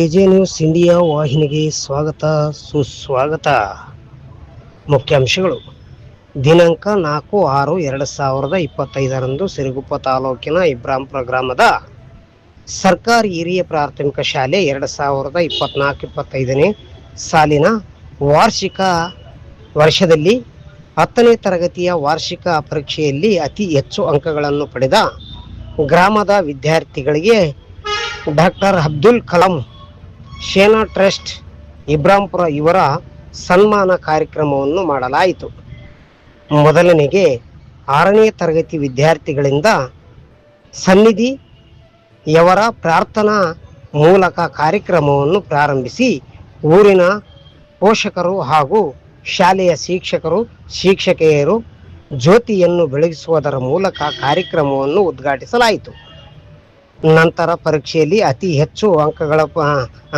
AJ news India ವಾಹಿನಿಗೆ ಸ್ವಾಗತ, ಸುಸ್ವಾಗತ. ಮುಖ್ಯಾಂಶಗಳು ದಿನಾಂಕ ನಾಲ್ಕು ಆರು ಎರಡು ಸಾವಿರದ ಇಪ್ಪತ್ತೈದರಂದು ಸಿರುಗುಪ್ಪ ತಾಲೂಕಿನ ಇಬ್ರಾಂಪುರ ಗ್ರಾಮದ ಸರ್ಕಾರಿ ಹಿರಿಯ ಪ್ರಾಥಮಿಕ ಶಾಲೆ ಎರಡು ಸಾವಿರದ ಇಪ್ಪತ್ನಾಲ್ಕು ಇಪ್ಪತ್ತೈದನೇ ಸಾಲಿನ ವಾರ್ಷಿಕ ವರ್ಷದಲ್ಲಿ ಹತ್ತನೇ ತರಗತಿಯ ವಾರ್ಷಿಕ ಪರೀಕ್ಷೆಯಲ್ಲಿ ಅತಿ ಹೆಚ್ಚು ಅಂಕಗಳನ್ನು ಪಡೆದ ಗ್ರಾಮದ ವಿದ್ಯಾರ್ಥಿಗಳಿಗೆ ಡಾಕ್ಟರ್ ಅಬ್ದುಲ್ ಕಲಾಂ ಶೇನಾ ಟ್ರಸ್ಟ್ ಇಬ್ರಾಂಪುರ ಇವರ ಸನ್ಮಾನ ಕಾರ್ಯಕ್ರಮವನ್ನು ಮಾಡಲಾಯಿತು. ಮೊದಲನೆಗೆ ಆರನೇ ತರಗತಿ ವಿದ್ಯಾರ್ಥಿಗಳಿಂದ ಸನ್ನಿಧಿ ಯವರ ಪ್ರಾರ್ಥನಾ ಮೂಲಕ ಕಾರ್ಯಕ್ರಮವನ್ನು ಪ್ರಾರಂಭಿಸಿ ಊರಿನ ಪೋಷಕರು ಹಾಗೂ ಶಾಲೆಯ ಶಿಕ್ಷಕರು, ಶಿಕ್ಷಕಿಯರು ಜ್ಯೋತಿಯನ್ನು ಬೆಳಗಿಸುವುದರ ಮೂಲಕ ಕಾರ್ಯಕ್ರಮವನ್ನು ಉದ್ಘಾಟಿಸಲಾಯಿತು. ನಂತರ ಪರೀಕ್ಷೆಯಲ್ಲಿ ಅತಿ ಹೆಚ್ಚು ಅಂಕಗಳ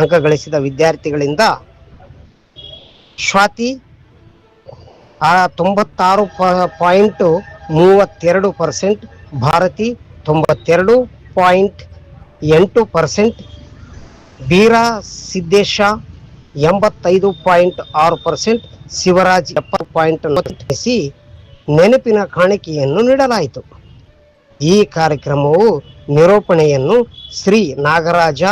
ಅಂಕ ಗಳಿಸಿದ ವಿದ್ಯಾರ್ಥಿಗಳಿಂದ ಸ್ವಾತಿ ತೊಂಬತ್ತಾರು ಪಾಯಿಂಟ್ ಮೂವತ್ತೆರಡು ಪರ್ಸೆಂಟ್, ಭಾರತಿ ತೊಂಬತ್ತೆರಡು ಪಾಯಿಂಟ್ ಎಂಟು ಪರ್ಸೆಂಟ್, ಬೀರಾ ಸಿದ್ದೇಶ ಎಂಬತ್ತೈದು ಪಾಯಿಂಟ್ ಆರು ಪರ್ಸೆಂಟ್, ಶಿವರಾಜ್ ಎಪ್ಪತ್ತು ಪಾಯಿಂಟ್ ನೆನಪಿನ ಕಾಣಿಕೆಯನ್ನು ನೀಡಲಾಯಿತು. ಈ ಕಾರ್ಯಕ್ರಮವು ನಿರೂಪಣೆಯನ್ನು ಶ್ರೀ ನಾಗರಾಜ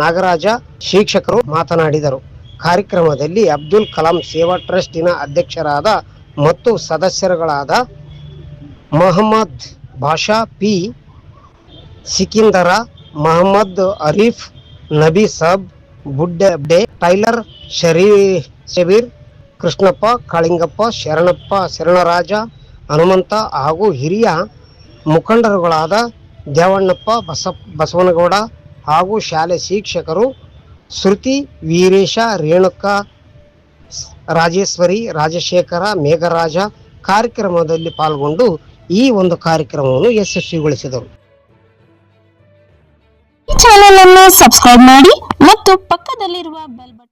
ನಾಗರಾಜ ಶಿಕ್ಷಕರು ಮಾತನಾಡಿದರು. ಕಾರ್ಯಕ್ರಮದಲ್ಲಿ ಅಬ್ದುಲ್ ಕಲಾಂ ಸೇವಾ ಟ್ರಸ್ಟಿನ ಅಧ್ಯಕ್ಷರಾದ ಮತ್ತು ಸದಸ್ಯರುಗಳಾದ ಮೊಹಮ್ಮದ್ ಬಾಷಾ ಪಿ. ಸಿಕಿಂದರ, ಮಹಮ್ಮದ್ ಅರೀಫ್, ನಬಿ ಸಾಬ್ ಬುಡ್ಡೆ, ಟೈಲರ್ ಶರೀ, ಶಬೀರ್, ಕೃಷ್ಣಪ್ಪ, ಕಾಳಿಂಗಪ್ಪ, ಶರಣಪ್ಪ, ಶರಣರಾಜ, ಹನುಮಂತ ಹಾಗೂ ಹಿರಿಯ ಮುಖಂಡರುಗಳಾದ ದೇವಣ್ಣಪ್ಪ ಬಸ ಬಸವನಗೌಡ ಹಾಗೂ ಶಾಲೆ ಶಿಕ್ಷಕರು ಶ್ರುತಿ ವೀರೇಶ, ರೇಣುಕ, ರಾಜೇಶ್ವರಿ, ರಾಜಶೇಖರ, ಮೇಘರಾಜ ಕಾರ್ಯಕ್ರಮದಲ್ಲಿ ಪಾಲ್ಗೊಂಡು ಈ ಒಂದು ಕಾರ್ಯಕ್ರಮವನ್ನು ಯಶಸ್ವಿಗೊಳಿಸಿದರು. ಚಾನೆಲ್ ಅನ್ನು ಸಬ್ಸ್ಕ್ರೈಬ್ ಮಾಡಿ ಮತ್ತು ಪಕ್ಕದಲ್ಲಿರುವ ಬೆಲ್ ಬಟನ್